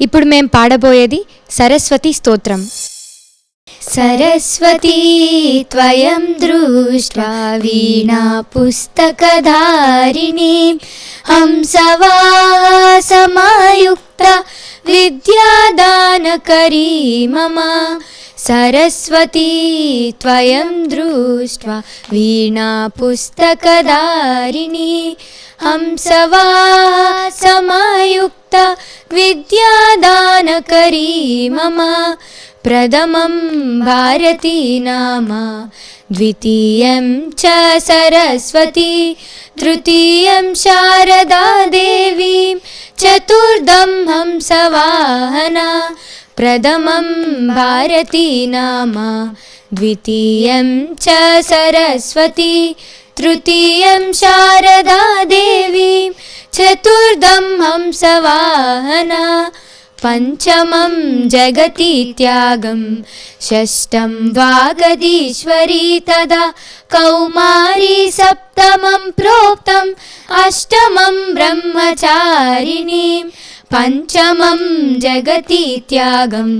ఇప్పుడు మేం పాడబోయేది సరస్వతి స్తోత్రం सरस्वती त्वयं दृष्ट्वा वीणा पुस्तकधारिणीं हंसवासमायुक्ता विद्यादानकरी मम सरस्वती त्वयं दृष्ट्वा वीणा पुस्तकधारिणी हंसवासमायुक्ता विद्यादानकरी मम प्रथमं भारती नाम द्वितीयं च सरस्वती तृतीयं शारदा देवीं चतुर्थं हंसवाहना प्रथमं भारती नाम द्वितीयं च सरस्वती तृतीयं शारदा देवीं चतुर्थं हंसवाहना पञ्चमं जगति त्यागं षष्ठं वागदीश्वरी तदा कौमारी सप्तमं प्रोक्तम् अष्टमं ब्रह्मचारिणीं पञ्चमं जगति त्यागं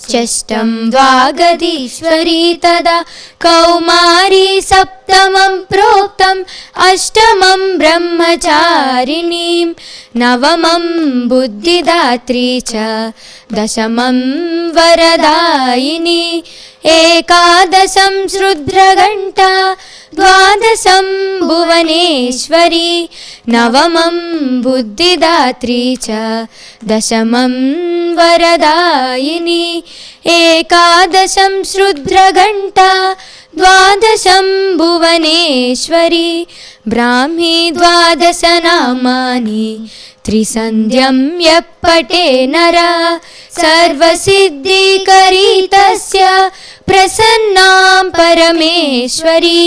षष्ठं द्वागदीश्वरी तदा कौमारी सप्तमं प्रोक्तम् अष्टमं ब्रह्मचारिणीं नवमं बुद्धिदात्री च दशमं वरदायिनी एकादशं श्रुद्रघण्टा द्वादशं भुवनेश्वरी नवमं बुद्धिदात्री च दशमं वरदायिनी एकादशं श्रुद्रघण्टा द्वादशं भुवनेश्वरी ब्राह्मी द्वादशनामानि त्रिसन्ध्यं यः पटे नर सर्वसिद्धिकरी तस्य प्रसन्नां परमेश्वरी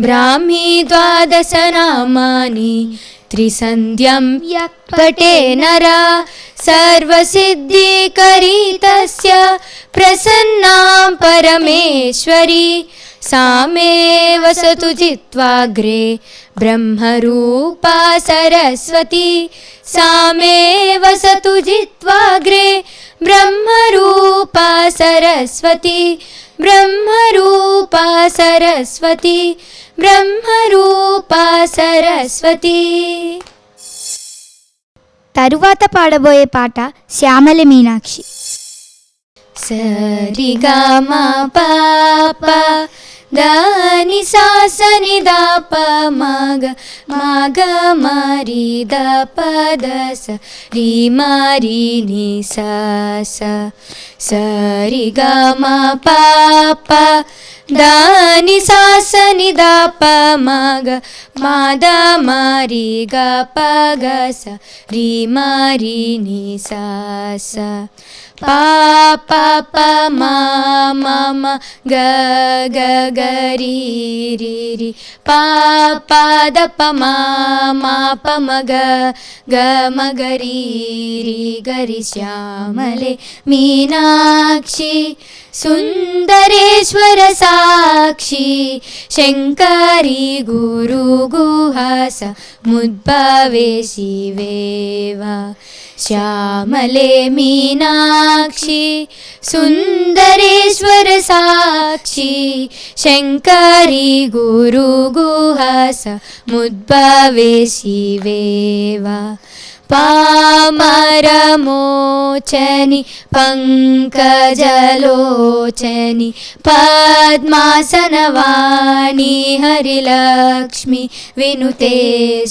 ब्राह्मी द्वादशनामानि। त्रिसन्ध्यं यः पटे नर। सर्वसिद्धिकरी तस्य प्रसन्नां परमेश्वरी। सा मे वसतु जित्वाग्रे ब्रह्मरूपा सरस्वती। सा मे वसतु जित्वाग्रे ब्रह्मरूपा सरस्वती। ब्रह्मरूपा सरस्वती బ్రహ్మరూపా సరస్వతి. తరువాత పాడబోయే పాట శ్యామల మీనాక్షి. సరిగా మా పాప దాని సాసని దాప మగ మాద మరి గ ప గ స రి మరి ని స పా ప ప మా మా మ గ గ గ రి రి రి పా ప ద ప మా మా ప మ గ గ रीरीरि। पापादप मा गमगरीरि गरिश्यामले मीनाक्षि सुन्दरेश्वर साक्षि शङ्करि गुरुगुहासमुद्भवे शिवे श्यामले मीनाक्षि सुन्दरेश्वर साक्षी शङ्करी गुरुगुहास मुद्भवे शिवेवा पामरमोचनि पङ्कजलोचनि पद्मासनवाणी हरिलक्ष्मि विनुते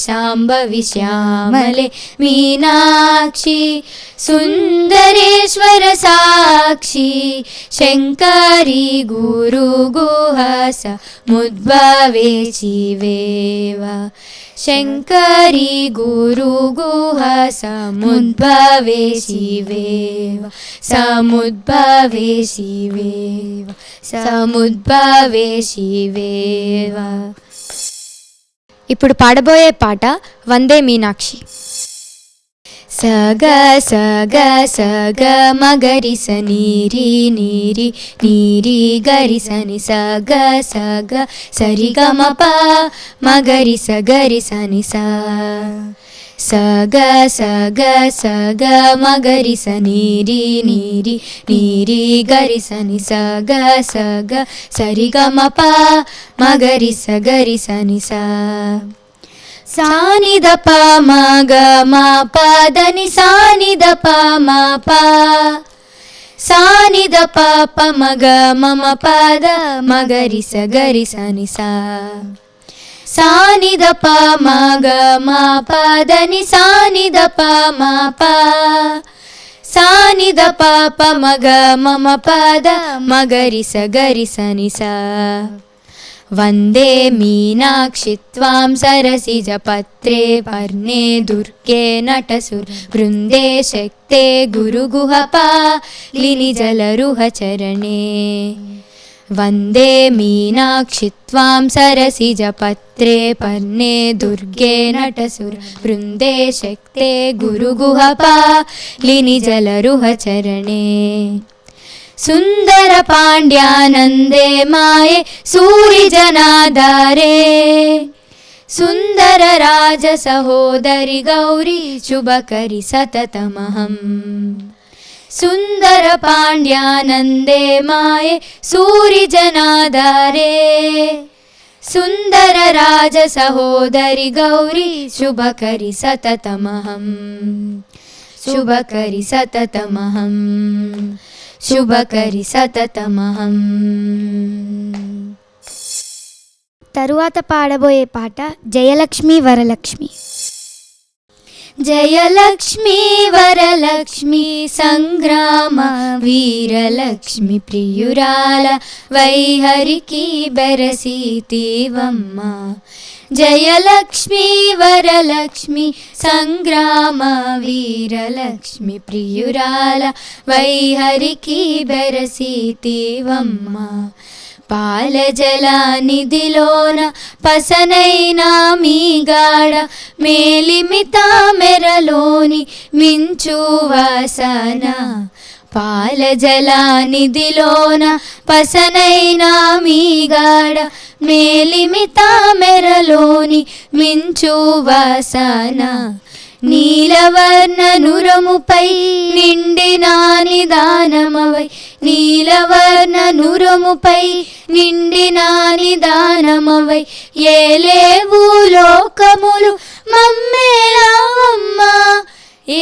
शाम्भवि श्यामले मीनाक्षि सुन्दरेश्वर साक्षी शङ्करी गुरुगुहास मुद्भवे शिवेवा शङ्करी गुरुगुह समुद्भवे शिवेव समुद्भवे शिवेव समुद्भवे शिवेव ఇప్పుడు పాడబోయే పాట వందే మీనాక్షి సగ సగ సగ మగరి స నీరి నీరి నీరి గరి సని సగ సగ సరి గమ ప మగరి స. గరి సని స సగ సగ సగ మగరి స నీరి నీరి నీరి గరి సని సానిద ప మగ మా పదని సానిద ప మా ప సానిద పాప మగ మమ పద మగరి సగరి సని సా సానిద ప మగ మా పదని సానిద ప మా ప సానిద పాప మగ మమ పద మగరి సగరి సని సా वन्दे मीनाक्षि त्वां सरसिजपत्रे वर्णे दुर्गे नटसुरवृन्दे शक्ते गुरुगुहपा लिनिजलरुहचरणे वन्दे मीनाक्षि त्वां सरसिजपत्रे पर्णे दुर्गे नटसुरवृन्दे शक्ते गुरुगुहपा लिनिजलरुहचरणे सुन्दरपाण्ड्यानन्दे माये सूरिजनाधारे। सुन्दरराजसहोदरि गौरी शुभकरि सततमहम्। सुन्दरपाण्ड्यानन्दे माये सूरिजनाधारे। सुन्दरराजसहोदरि गौरी रे सुन्दरराज शुभकरि सततमहम्। शुभकरि सततमहम्। శుభకరి సతతమహం. తరువాత పాడబోయే పాట జయలక్ష్మి వరలక్ష్మి. జయలక్ష్మి వరలక్ష్మి సంగ్రామ వీరలక్ష్మి ప్రియురాల వైహరికి బెరసీతివమ్మ జయలక్ష్మి వరలక్ష్మి సంగ్రామ వీరలక్ష్మి ప్రియురాల వైహరికి బెరసీతివమ్మ పాలజలానిధిలోన పసనైనా మీగాడ మేలిమితా మెరలోని మించు వాసన. పాలజలానిధిలోన పసనైనా మీగాడ మేలిమి మెరలోని మించు వాసన నీలవర్ణ నురముపై నిండిన నిదానమవై నీలవర్ణ నురముపై నిండిన నిదానమవై ఏలేవు లోకములు మమ్మేలావమ్మా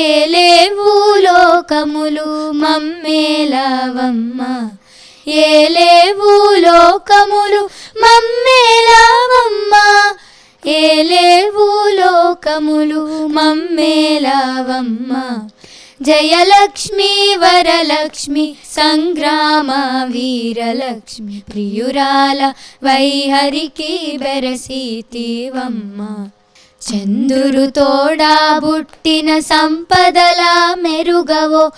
ఏలేవు లోకములు మమ్మేలావమ్మా ఏలేవు లోకములు మమ్మేలావమ్మా. ఏలేవు లోకములు మమ్మేలావమ్మా. జయలక్ష్మి వరలక్ష్మి సంగ్రామ వీరలక్ష్మి ప్రియురాల వైహరికి బెరసీతివమ్మ. చందురు తోడా బుట్టిన సంపదలా మెరుగవో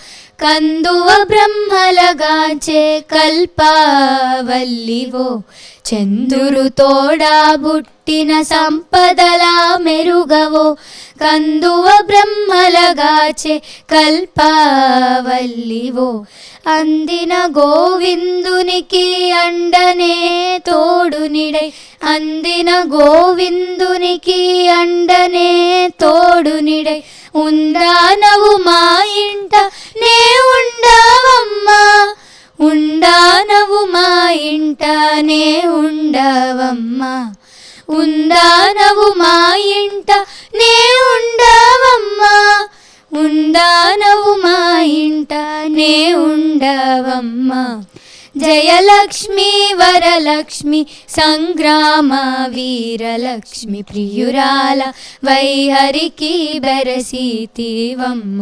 కందువ బ్రహ్మలగాచే కల్పవల్లివో. చందురు తోడా బుట్టిన సంపదలా మెరుగవో. కందువ బ్రహ్మలగాచే కల్పవల్లివో. అందిన గోవిందునికి అండనే తోడునిడై. అందిన గోవిందునికి అండనే తోడునిడై. ఉండానవు మా ఇంట నే ఉండవమ్మా. ఉండానవు మా ఇంట నే ఉండవమ్మా. ఉందానవు మా ఇంట నే ఉండవమ్మా. ఉందానవు మా ఇంట నే ఉండవమ్మా. జయలక్ష్మి వరలక్ష్మి సంగ్రామ వీరలక్ష్మి ప్రియురాల వైహరికి బెరసీతివమ్మ.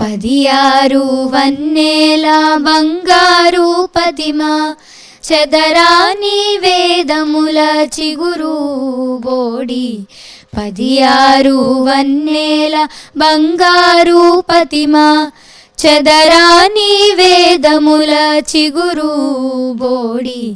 పదియారు వన్నేల బంగారు పదిమా చదరాని వేదముల చిగురు బోడి. పదియారు వన్నేల బంగారు పతిమా చదరాని వేదముల చిగురు బోడి.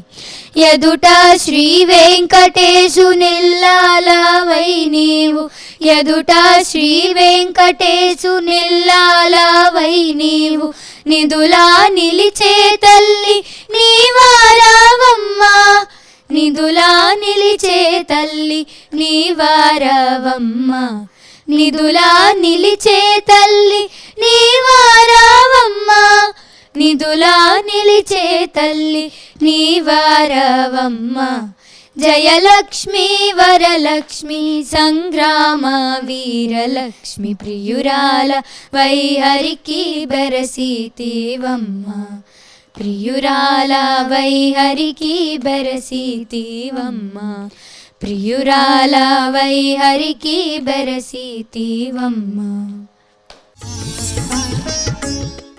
ఎదుట శ్రీ వెంకటేశు నిల్లాలవై నీవు. ఎదుట శ్రీ వెంకటేశు నిల్లాలవై నీవు. నిధులా నిలిచే తల్లి నీవారావమ్మా. నిధులా నిలిచే తల్లి నీవారావమ్మా. నిదులా నిలిచే తల్లి నీవారావమ్మ నిదులా నిలిచే తల్లి నీవారావమ్మా జయలక్ష్మి వరలక్ష్మి సంగ్రామ వీరలక్ష్మి ప్రియురాల వైహరికి బెరసీతివమ్మ ప్రియురాల వైహరికి బెరసీతివమ్మ ప్రియురాల వైహరికి బెరసీతివమ్మ